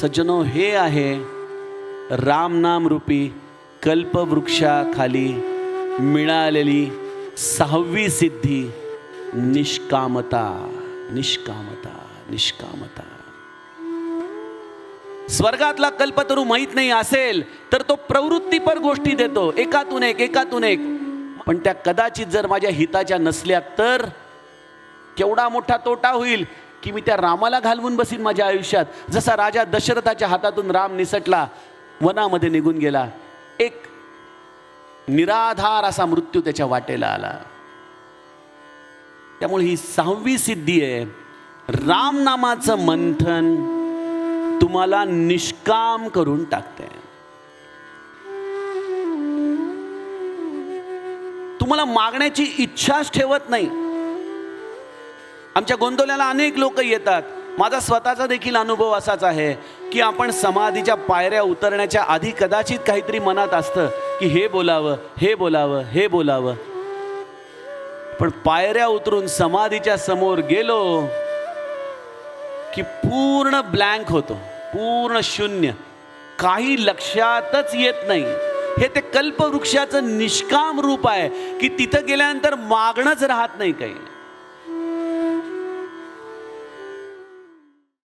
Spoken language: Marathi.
सज्जनो हे आहे रामनाम रूपी कल्पवृक्षाखाली मिळालेली सहावी सिद्धी. निष्कामता निष्कामता निष्कामता. स्वर्गातला कल्पतरू माहीत नाही असेल तर तो प्रवृत्तीपर गोष्टी देतो. एकातून एक एकातून एक. पण त्या कदाचित जर माझ्या हिताच्या नसल्या तर केवढा मोठा तोटा होईल? की मी त्या रामाला घालवून बसीन माझ्या आयुष्यात. जसा राजा दशरथाच्या हातातून राम निसटला वनामध्ये निघून गेला. एक निराधार असा मृत्यू त्याच्या वाटेला आला. त्यामुळे ही सहावी सिद्धी आहे. राम नामाचं मंथन तुम्हाला निष्काम करून टाकते. तुम्हाला मागण्याची इच्छाच ठेवत नाही. आमच्या गोंदवल्याला अनेक लोक येतात. माझा स्वतःचा देखील अनुभव असाच आहे की आपण समाधीच्या पायऱ्या उतरण्याच्या आधी कदाचित काहीतरी मनात असतं की हे बोलावं हे बोलावं हे बोलावं. पण पायऱ्या उतरून समाधीच्या समोर गेलो की पूर्ण ब्लँक होतो पूर्ण शून्य. काही लक्षातच येत नाही. हे ते कल्पवृक्षाचं निष्काम रूप आहे की तिथं गेल्यानंतर मागणंच राहत नाही काही.